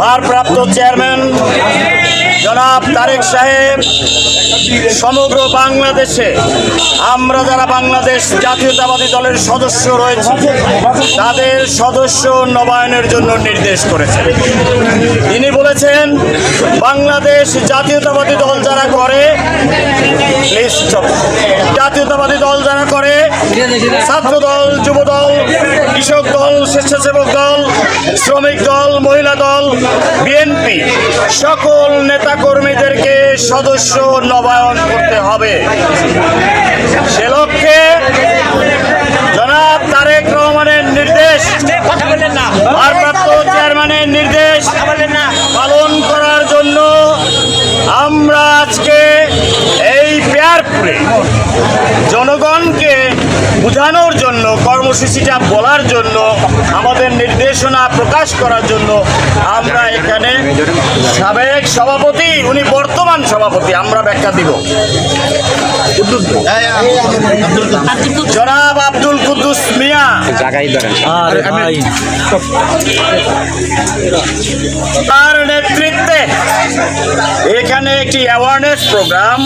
ভারপ্রাপ্ত চেয়ারম্যান জনাব তারেক সাহেব, সমগ্র বাংলাদেশে আমরা যারা বাংলাদেশ জাতীয়তাবাদী দলের সদস্য রয়েছে, তাদের সদস্য নবায়নের জন্য নির্দেশ করেছেন। তিনি বলেছেন, বাংলাদেশ জাতীয়তাবাদী দল যারা করে জাতীয়তাবাদী দল যারা করে ছাত্র দল যুব দল কৃষক দল স্বেচ্ছাসেবক দল, শ্রমিক দল, মহিলা দল বিএনপি সকল নেতাকর্মীদেরকে সদস্য নবায়ন করতে হবে। সে লক্ষ্যে জনাব তারেক রহমানের নির্দেশ, ভারপ্রাপ্ত চেয়ারম্যানের নির্দেশ পালন করার জন্য আমরা আজকে এই পেয়ারপুরে জনগণকে বোঝানোর জন্য কর্মসূচিটা বলার জন্য আমাদের নির্দেশনা প্রকাশ করার জন্য আমরা এখানে সাবেক সভাপতি উনি বর্তমান সভাপতি আমরা ব্যাখ্যা দিব। জনাব আব্দুল কুদ্দুস মিয়া। তার নেতৃত্বে এখানে একটি অ্যাওয়ারনেস প্রোগ্রাম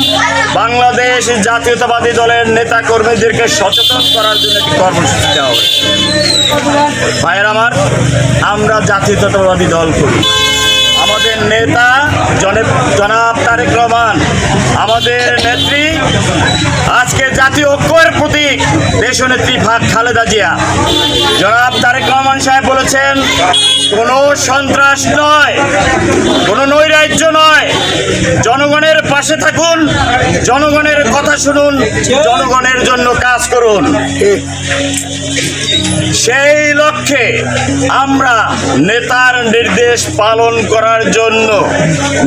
বাংলাদেশ জাতীয়তাবাদী দলের নেতা কর্মীদেরকে সচেতন করার জন্য কর্মসূচি দেওয়া হয়েছে ভাইয়ের আমার, আমরা জাতীয়তাবাদী দল করি। আমাদের নেতা জনে জনাব তারেক রহমান, আমাদের নেত্রী, আজকে জাতীয় ঐক্যের প্রতীক, দেশনেত্রী ভাগ খালেদা জিয়া। জনাব তারেক রহমান সাহেব বলেছেন, কোনো সন্ত্রাস নয়, কোনো পাশে থাকুন, জনগণের কথা শুনুন, জনগণের জন্য কাজ করুন। সেই লক্ষ্যে আমরা নেতার নির্দেশ পালন করার জন্য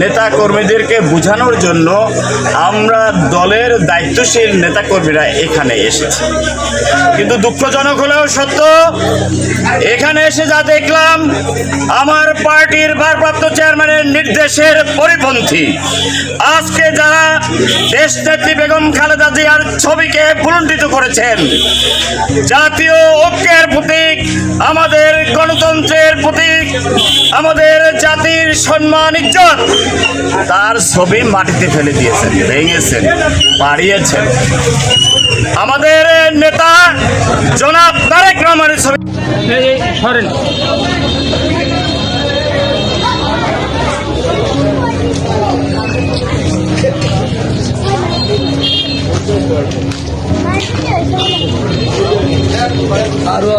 নেতা কর্মীদেরকে বোঝানোর জন্য আমরা দলের দায়িত্বশীল নেতা কর্মীরা এখানে এসেছি। কিন্তু দুঃখজনক হলেও সত্য, এখানে এসে যা চেয়ারম্যানের নির্দেশের পরিপন্থী। আজকে যারা দেশ নেত্রী বেগম খালেদা জিয়ার ছবিকে বুলন্ডিত করেছেন, জাতীয় ঐক্যের প্রতীক, আমাদের গণতন্ত্রের প্রতীক, আমাদের জাতির সম্মান, ইজ্জত, তার ছবি মাটিতে ফেলে দিয়েছেন, ভেঙেছেন, বাড়িয়েছেন। আমাদের নেতা জনাব তারেক রহমানের ছবি সরেন। আরো